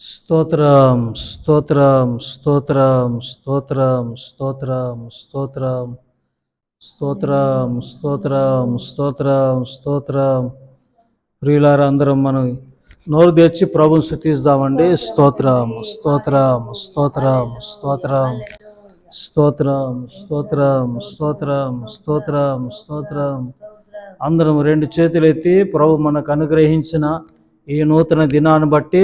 స్తోత్రం స్తోత్రం స్తోత్రం స్తోత్రం స్తోత్రం స్తోత్రం స్తోత్రం స్తోత్రం స్తోత్రం స్తోత్రం ప్రియులారా అందరం మనం నోరు తెచ్చి ప్రభుని స్థుతిస్తామండి స్తోత్రం స్తోత్రం స్తోత్రం స్తోత్రం స్తోత్రం స్తోత్రం స్తోత్రం స్తోత్రం స్తోత్రం అందరం రెండు చేతులు ఎత్తి ప్రభు మనకు అనుగ్రహించిన ఈ నూతన దినాన్ని బట్టి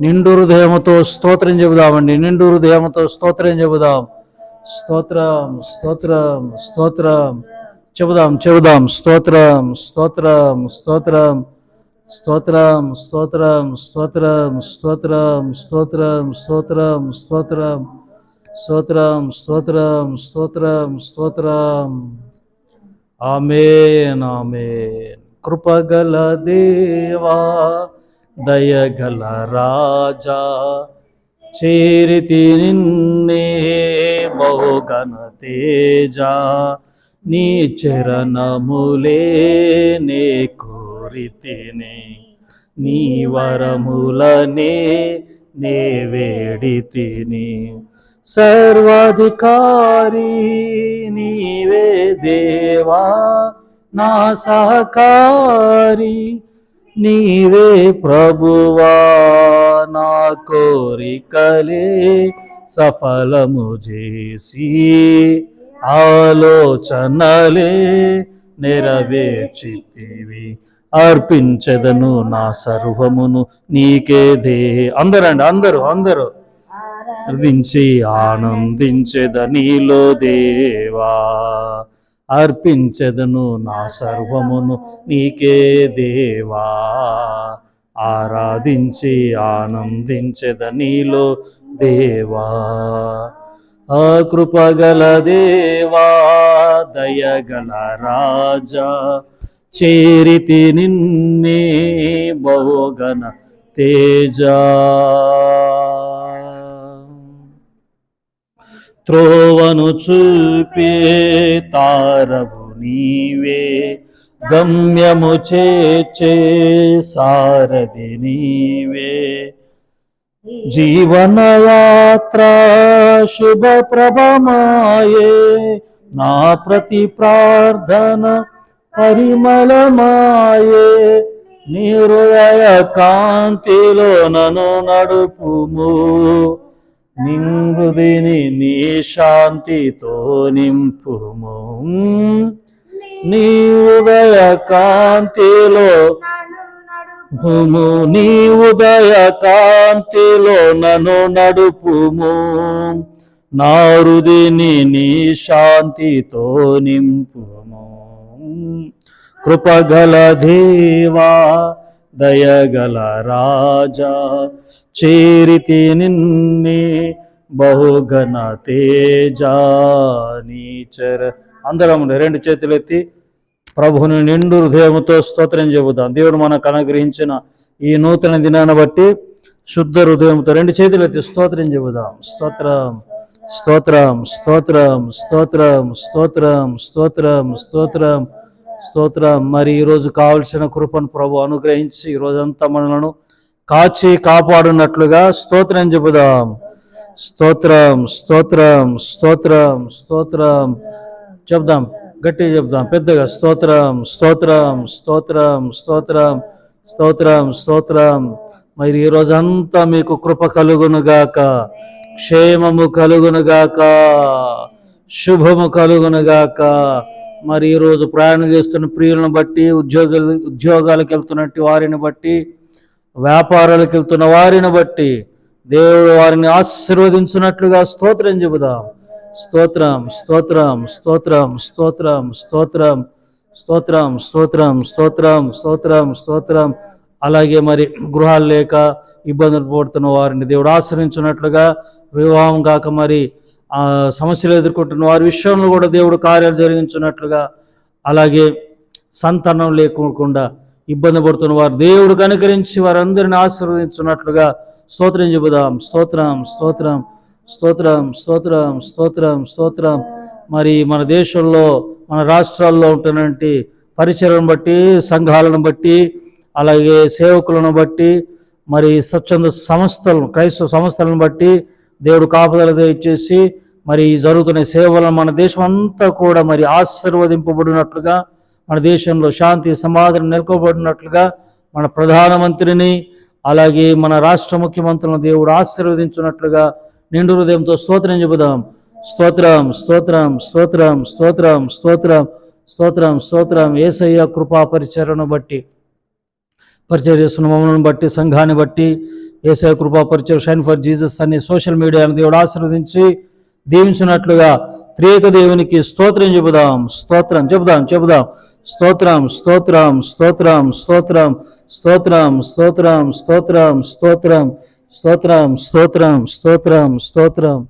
నిండు హృదయముతో స్తోత్రం చెబుదామండి నిండు హృదయముతో స్తోత్రం చెబుదాం స్తోత్రం స్తోత్రం స్తోత్రం చెబుదాం చెబుదాం స్తోత్రం స్తోత్రం స్తోత్రం స్తోత్రం స్తోత్రం స్తోత్రం స్తోత్రం స్తోత్రం స్తోత్రం స్తోత్రం స్తోత్రం స్తోత్రం స్తోత్రం స్తోత్రం ఆమెన్ ఆమెన్ కృపగల దేవా దయగల రాజా చేరితి నిన్నే బహుగణ తేజ నీ చరణములే నే కోరితిని నీ వరములనే నే వేడితిని. సర్వాధికారి నీవే దేవా నా సహకారి నీవే ప్రభువా నా కోరికలే సఫలము చేసి ఆలోచనలే నెరవేర్చితివి. అర్పించదను నా సర్వమును నీకే దే అందరండి అందరూ అందరూ. అర్పించి ఆనందించెద నీలో దేవా. అర్పించెదను నా సర్వమును నీకే దేవా. ఆరాధించి ఆనందించెద నీలో దేవా. ఆ కృపగల దేవా దయగల రాజా చేరితి నిన్నే భోగన తేజా. త్రోవను చూపే తారవు నీవే గమ్యము చేచే సారథి నీవే. జీవనయాత్ర శుభ ప్రభమాయే నా ప్రతి ప్రార్థన పరిమళమాయే. నీ కాంతిలో నన్ను నడుపుము. నింగుదిని నీ శాంతితో నింపుము. నీ ఉదయ కాంతిలో భూము నీ ఉదయ కాంతిలో నన్ను నడుపుము. నా హృదిని నీ శాంతితో నింపుము. కృపగల దేవా దయగల రాజా చేరితి నిన్నే బహుగణ తేజా నీచర అందరం రెండు చేతులు ఎత్తి ప్రభుని నిండు హృదయముతో స్తోత్రం చెబుదాం. దేవుడు మనకు అనుగ్రహించిన ఈ నూతన దినాన్ని బట్టి శుద్ధ హృదయంతో రెండు చేతులు ఎత్తి స్తోత్రం చెబుదాం. స్తోత్రం స్తోత్రం స్తోత్రం స్తోత్రం స్తోత్రం స్తోత్రం స్తోత్రం స్తోత్రం మరి ఈరోజు కావలసిన కృపను ప్రభు అనుగ్రహించి ఈ రోజంతా మనలను కాచి కాపాడున్నట్లుగా స్తోత్రం చెబుదాం. స్తోత్రం స్తోత్రం స్తోత్రం స్తోత్రం. చెప్దాం గట్టిగా చెప్దాం పెద్దగా. స్తోత్రం స్తోత్రం స్తోత్రం స్తోత్రం స్తోత్రం స్తోత్రం. మరి ఈ రోజంతా మీకు కృప కలుగునుగాక క్షేమము కలుగునుగాక శుభము కలుగునుగాక మరి ఈరోజు ప్రయాణం చేస్తున్న ప్రియులను బట్టి ఉద్యోగులు ఉద్యోగాలకు వెళ్తున్నట్టు వారిని బట్టి వ్యాపారాలకు వెళ్తున్న వారిని బట్టి దేవుడు వారిని ఆశీర్వదించినట్లుగా స్తోత్రం చెబుదాం. స్తోత్రం స్తోత్రం స్తోత్రం స్తోత్రం స్తోత్రం స్తోత్రం స్తోత్రం స్తోత్రం స్తోత్రం స్తోత్రం. అలాగే మరి గృహాలు లేక ఇబ్బందులు పడుతున్న వారిని దేవుడు ఆశ్రయించినట్లుగా వివాహం కాక మరి సమస్యలు ఎదుర్కొంటున్న వారి విషయంలో కూడా దేవుడు కార్యాలు జరిగించినట్లుగా అలాగే సంతానం లేకుండా ఇబ్బంది పడుతున్న వారు దేవుడు కనుకరించి వారందరిని ఆశీర్వదించున్నట్లుగా స్తోత్రం చెబుదాం. స్తోత్రం స్తోత్రం స్తోత్రం స్తోత్రం స్తోత్రం స్తోత్రం. మరి మన దేశంలో మన రాష్ట్రాల్లో ఉంటున్నటువంటి పరిచయలను బట్టి సంఘాలను బట్టి అలాగే సేవకులను బట్టి మరి స్వచ్ఛంద సంస్థలను క్రైస్తవ సంస్థలను బట్టి దేవుడు కాపుదల ఇచ్చేసి మరి జరుగుతున్న సేవలను మన దేశం అంతా కూడా మరి ఆశీర్వదింపబడినట్లుగా మన దేశంలో శాంతి సమాధానం నెలకొబడినట్లుగా మన ప్రధానమంత్రిని అలాగే మన రాష్ట్ర ముఖ్యమంత్రులను దేవుడు ఆశీర్వదించినట్లుగా నిండు హృదయంతో స్తోత్రం చెబుదాం. స్తోత్రం స్తోత్రం స్తోత్రం స్తోత్రం స్తోత్రం స్తోత్రం స్తోత్రం. ఏసయ్య కృపా పరిచరణను బట్టి పరిచయ చేస్తున్న మమ్మల్ని బట్టి సంఘాన్ని బట్టి ఏసఐ కృపా పరిచయం షైన్ ఫర్ జీసస్ అనే సోషల్ మీడియాను దేవుడు ఆశీర్వదించి దీవించినట్లుగా త్రియక దేవునికి స్తోత్రం చెబుదాం స్తోత్రం చెబుదాం చెబుదాం స్తోత్రం స్తోత్రం స్తోత్రం స్తోత్రం స్తోత్రం స్తోత్రం స్తోత్రం స్తోత్రం స్తోత్రం స్తోత్రం స్తోత్రం స్తోత్రం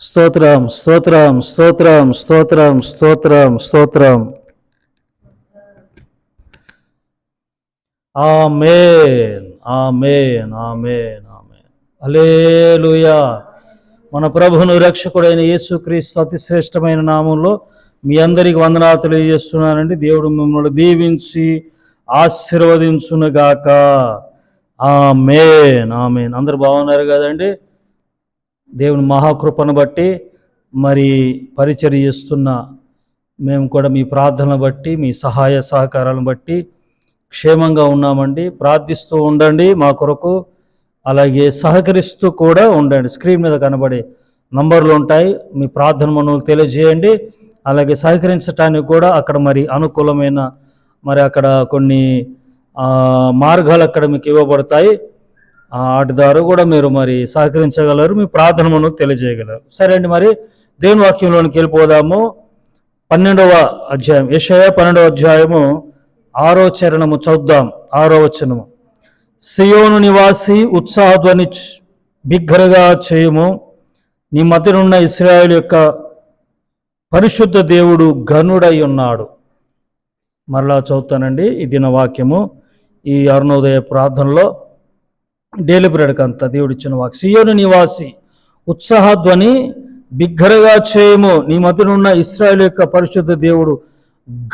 స్తోత్రం స్తోత్రం స్తోత్రం స్తోత్రం స్తోత్రం స్తోత్రం ఆమెన్ ఆమేన్ ఆమేన్ ఆమేన్. అలేలుయా మన ప్రభును రక్షకుడైన యేసుక్రీస్తు అతి శ్రేష్టమైన నామంలో మీ అందరికి వందనాలు తెలియజేస్తున్నానండి. దేవుడు మిమ్మల్ని దీవించి ఆశీర్వదించునుగాక. ఆమేన్ ఆమేన్. అందరు బాగున్నారు కదండి? దేవుని మహాకృపను బట్టి మరి పరిచర్య చేస్తున్న మేము కూడా మీ ప్రార్థనను బట్టి మీ సహాయ సహకారాలను బట్టి క్షేమంగా ఉన్నామండి. ప్రార్థిస్తూ ఉండండి మా కొరకు. అలాగే సహకరిస్తూ కూడా ఉండండి. స్క్రీన్ మీద కనబడే నంబర్లు ఉంటాయి. మీ ప్రార్థన మనవులు తెలియజేయండి. అలాగే సహకరించడానికి కూడా అక్కడ మరి అనుకూలమైన మరి అక్కడ కొన్ని మార్గాలు అక్కడ మీకు ఇవ్వబడతాయి. వాటి ద్వారా కూడా మీరు మరి సహకరించగలరు. మీ ప్రార్థన మనకు తెలియజేయగలరు. సరే అండి మరి దేవుని వాక్యంలోనికి వెళ్ళిపోదాము. పన్నెండవ అధ్యాయం యెషయా పన్నెండవ అధ్యాయము ఆరో చరణము చూద్దాం ఆరో వచనము. సియోను నివాసి ఉత్సాహధ్వని బిగ్గరగా చేయము. నీ మధ్యనున్న ఇస్రాయేల్ యొక్క పరిశుద్ధ దేవుడు ఘనుడై ఉన్నాడు. మరలా చదువుతానండి ఈ దిన వాక్యము. ఈ అరుణోదయ ప్రార్థనలో డైలీ అంత దేవుడు ఇచ్చిన వాక్యం. సియోను నివాసి ఉత్సాహధ్వని బిగ్గరగా చేయము. నీ మధ్యనున్న ఇస్రాయేల్ యొక్క పరిశుద్ధ దేవుడు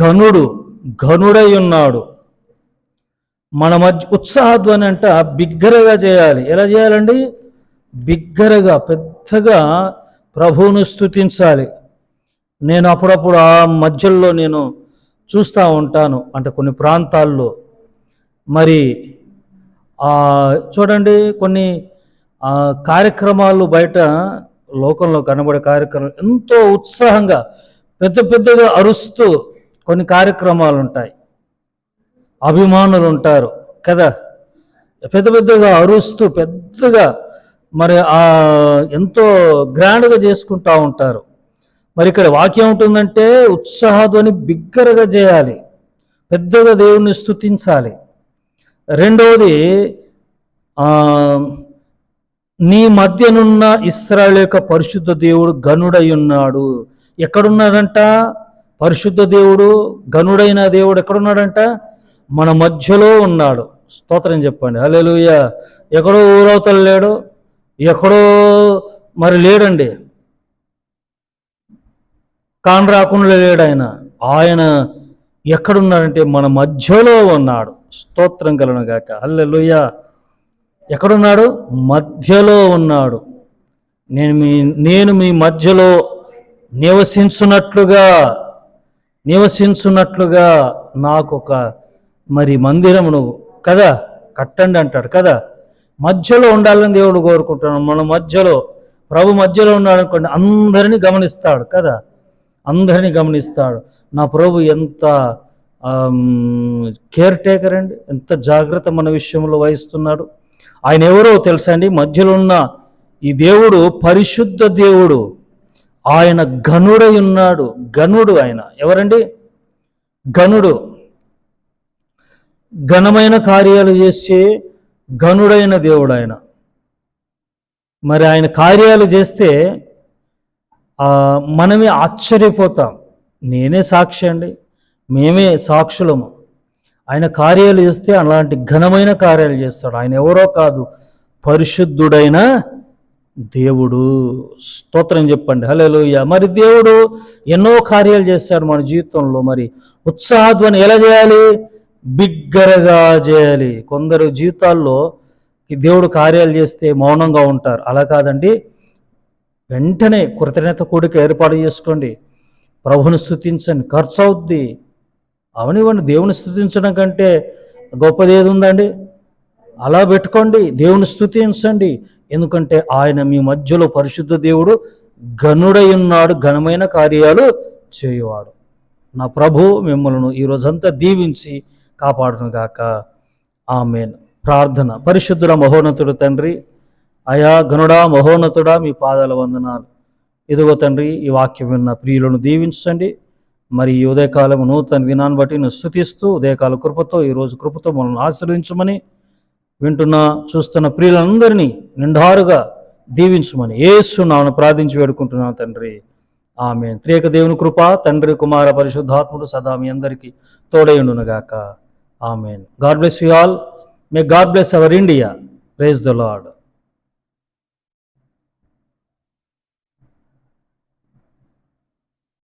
ఘనుడు. ఘనుడై ఉన్నాడు మన మధ్య ఉత్సాహధ్వని అంట బిగ్గరగా చేయాలి. ఎలా చేయాలండి? బిగ్గరగా పెద్దగా ప్రభువును స్తుతించాలి. నేను అప్పుడప్పుడు ఆ మధ్యలో నేను చూస్తూ ఉంటాను అంటే కొన్ని ప్రాంతాల్లో. మరి చూడండి కొన్ని ఆ, కార్యక్రమాలు బయట లోకంలో కనబడే కార్యక్రమాలు ఎంతో ఉత్సాహంగా పెద్ద పెద్దగా అరుస్తూ కొన్ని కార్యక్రమాలు ఉంటాయి అభిమానులు ఉంటారు కదా? పెద్ద పెద్దగా అరుస్తూ పెద్దగా మరి ఆ ఎంతో గ్రాండ్గా చేసుకుంటూ ఉంటారు. మరి ఇక్కడ వాక్యం ఉంటుందంటే ఉత్సాహధ్వని బిగ్గరగా చేయాలి. పెద్దగా దేవుణ్ణి స్థుతించాలి రెండవది నీ మధ్యనున్న ఇస్రాయల్ యొక్క పరిశుద్ధ దేవుడు గనుడై ఉన్నాడు. ఎక్కడున్నాడంట? పరిశుద్ధ దేవుడు గనుడైన దేవుడు ఎక్కడున్నాడంట? మన మధ్యలో ఉన్నాడు. స్తోత్రం చెప్పండి. హల్లెలూయా. ఎక్కడో ఊరవతలు లేడు. ఎక్కడో మరి లేడండి. కాన్ రాకుండా లేడు ఆయన. ఆయన ఎక్కడున్నాడంటే మన మధ్యలో ఉన్నాడు. స్తోత్రం కలను గాక. హల్లెలూయా. ఎక్కడున్నాడు? మధ్యలో ఉన్నాడు. నేను మీ నేను మీ మధ్యలో నివసించున్నట్లుగా నివసించున్నట్లుగా నాకు ఒక మరి మందిరమును కదా కట్టండి అంటాడు కదా. మధ్యలో ఉండాలని దేవుడు కోరుకుంటున్నాడు. మన మధ్యలో ప్రభు మధ్యలో ఉన్నాడు అనుకోండి అందరినీ గమనిస్తాడు కదా. అందరినీ గమనిస్తాడు. నా ప్రభు ఎంత కేర్ టేకర్ అండి ఎంత జాగ్రత్త మన విషయంలో వహిస్తున్నాడు. ఆయన ఎవరో తెలుసా అండి? మధ్యలో ఉన్న ఈ దేవుడు పరిశుద్ధ దేవుడు ఆయన గనుడై ఉన్నాడు. గనుడు ఆయన. ఎవరండి? గనుడు ఘనమైన కార్యాలు చేసే గనుడైన దేవుడు ఆయన. మరి ఆయన కార్యాలు చేస్తే మనమే ఆశ్చర్యపోతాం. నేనే సాక్షి అండి. మేమే సాక్షులము. ఆయన కార్యాలు చేస్తే అలాంటి ఘనమైన కార్యాలు చేస్తాడు. ఆయన ఎవరో కాదు పరిశుద్ధుడైన దేవుడు స్తోత్రం చెప్పండి. హలోయ మరి దేవుడు ఎన్నో కార్యాలు చేశాడు మన జీవితంలో. మరి ఉత్సాహధ్వని ఎలా చేయాలి? బిగ్గరగా చేయాలి. కొందరు జీవితాల్లో దేవుడు కార్యాలు చేస్తే మౌనంగా ఉంటారు. అలా కాదండి. వెంటనే కృతజ్ఞత కూడిక ఏర్పాటు చేసుకోండి. ప్రభుని స్థుతించండి ఖర్చు అవుద్ది. అవనివ్వండి. దేవుని స్థుతించడం కంటే గొప్పది ఏది ఉందండి? అలా పెట్టుకోండి. దేవుని స్థుతించండి ఎందుకంటే ఆయన మీ మధ్యలో పరిశుద్ధ దేవుడు ఘనుడై ఉన్నాడు ఘనమైన కార్యాలు చేయువాడు. నా ప్రభు మిమ్మల్ని ఈ రోజంతా దీవించి కాపాడునుగాక ఆమె ప్రార్థన. పరిశుద్ధుల మహోన్నతుడు తండ్రి అయా ఘనుడా మహోన్నతుడా మీ పాదాల వందనాలు. ఇదిగో తండ్రి ఈ వాక్యం విన్న ప్రియులను దీవించండి. మరి ఈ ఉదయకాలం నూతన దినాన్ని బట్టి నేను స్థుతిస్తూ ఉదయకాల కృపతో ఈరోజు కృపతో మనల్ని ఆశ్రయించమని వింటున్న చూస్తున్న ప్రియులందరినీ నిండారుగా దీవించమని ఏసు నాను ప్రార్థించి వేడుకుంటున్నాను తండ్రి. ఆమె త్రియక దేవుని కృప తండ్రి కుమార పరిశుద్ధాత్ముడు సదా మీ అందరికీ తోడైండునుగాక amen. God bless you all. May God bless our India. Praise the Lord.